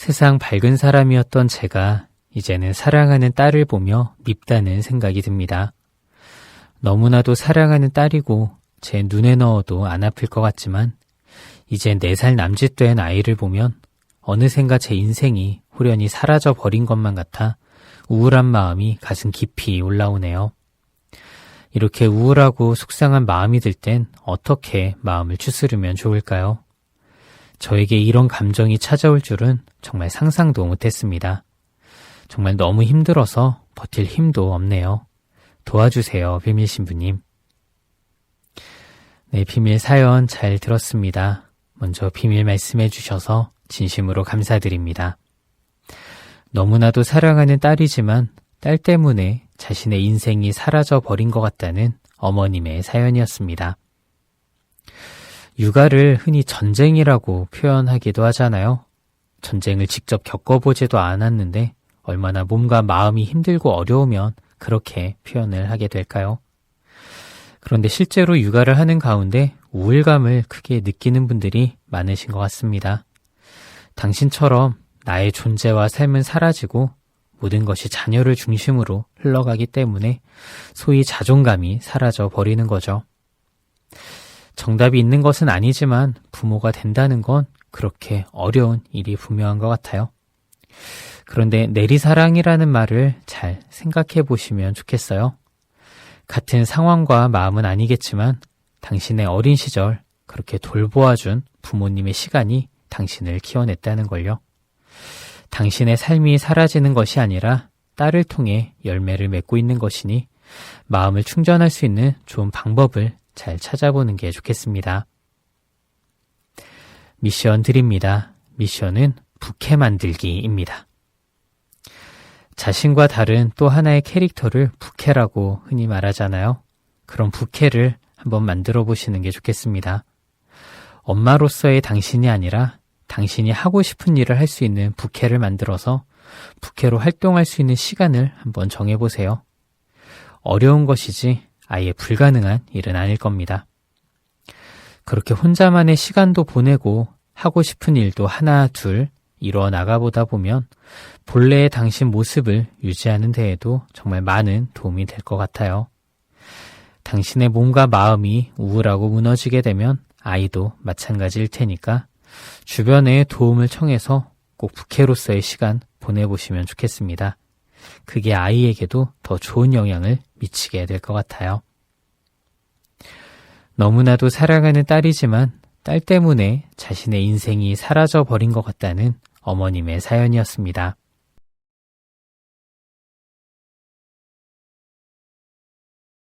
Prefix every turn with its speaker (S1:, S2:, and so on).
S1: 세상 밝은 사람이었던 제가 이제는 사랑하는 딸을 보며 밉다는 생각이 듭니다. 너무나도 사랑하는 딸이고 제 눈에 넣어도 안 아플 것 같지만 이제 4살 남짓 된 아이를 보면 어느샌가 제 인생이 후련히 사라져 버린 것만 같아 우울한 마음이 가슴 깊이 올라오네요. 이렇게 우울하고 속상한 마음이 들 땐 어떻게 마음을 추스르면 좋을까요? 저에게 이런 감정이 찾아올 줄은 정말 상상도 못했습니다. 정말 너무 힘들어서 버틸 힘도 없네요. 도와주세요, 비밀 신부님. 네, 비밀 사연 잘 들었습니다. 먼저 비밀 말씀해 주셔서 진심으로 감사드립니다. 너무나도 사랑하는 딸이지만 딸 때문에 자신의 인생이 사라져 버린 것 같다는 어머님의 사연이었습니다. 육아를 흔히 전쟁이라고 표현하기도 하잖아요. 전쟁을 직접 겪어보지도 않았는데 얼마나 몸과 마음이 힘들고 어려우면 그렇게 표현을 하게 될까요? 그런데 실제로 육아를 하는 가운데 우울감을 크게 느끼는 분들이 많으신 것 같습니다. 당신처럼 나의 존재와 삶은 사라지고 모든 것이 자녀를 중심으로 흘러가기 때문에 소위 자존감이 사라져 버리는 거죠. 정답이 있는 것은 아니지만 부모가 된다는 건 그렇게 어려운 일이 분명한 것 같아요. 그런데 내리사랑이라는 말을 잘 생각해 보시면 좋겠어요. 같은 상황과 마음은 아니겠지만 당신의 어린 시절 그렇게 돌보아준 부모님의 시간이 당신을 키워냈다는 걸요. 당신의 삶이 사라지는 것이 아니라 딸을 통해 열매를 맺고 있는 것이니 마음을 충전할 수 있는 좋은 방법을 잘 찾아보는 게 좋겠습니다. 미션 드립니다. 미션은 부캐 만들기입니다. 자신과 다른 또 하나의 캐릭터를 부캐라고 흔히 말하잖아요. 그런 부캐를 한번 만들어 보시는 게 좋겠습니다. 엄마로서의 당신이 아니라 당신이 하고 싶은 일을 할 수 있는 부캐를 만들어서 부캐로 활동할 수 있는 시간을 한번 정해보세요. 어려운 것이지 아예 불가능한 일은 아닐 겁니다. 그렇게 혼자만의 시간도 보내고 하고 싶은 일도 하나, 둘 이루어 나가보다 보면 본래의 당신 모습을 유지하는 데에도 정말 많은 도움이 될 것 같아요. 당신의 몸과 마음이 우울하고 무너지게 되면 아이도 마찬가지일 테니까 주변에 도움을 청해서 꼭 부캐로서의 시간 보내보시면 좋겠습니다. 그게 아이에게도 더 좋은 영향을 미치게 될 것 같아요. 너무나도 사랑하는 딸이지만 딸 때문에 자신의 인생이 사라져 버린 것 같다는 어머님의 사연이었습니다.